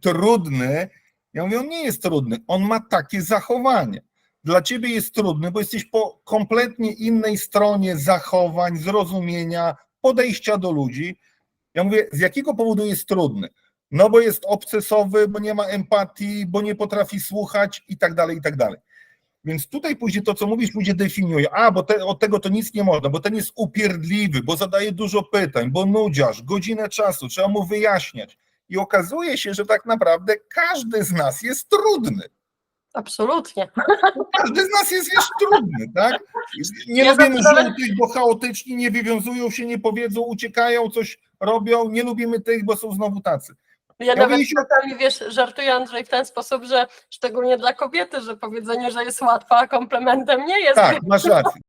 trudny. Ja mówię, on nie jest trudny, on ma takie zachowanie. Dla ciebie jest trudny, bo jesteś po kompletnie innej stronie zachowań, zrozumienia, podejścia do ludzi. Ja mówię, z jakiego powodu jest trudny? No bo jest obcesowy, bo nie ma empatii, bo nie potrafi słuchać i tak dalej, i tak dalej. Więc tutaj później to, co mówisz, ludzie definiują, a bo te, od tego to nic nie można, bo ten jest upierdliwy, bo zadaje dużo pytań, bo nudziarz, godzinę czasu, trzeba mu wyjaśniać. I okazuje się, że tak naprawdę każdy z nas jest trudny. Absolutnie. Każdy z nas jest wiesz, trudny, tak? Nie Ja lubimy żółtych, bo chaotyczni, nie wywiązują się, nie powiedzą, uciekają, coś robią. Nie lubimy tych, bo są znowu tacy. Ja, Ja nawet się- czasami, wiesz, żartuję Andrzej w ten sposób, że szczególnie dla kobiety, że powiedzenie, że jest łatwa, komplementem nie jest. Tak, masz rację.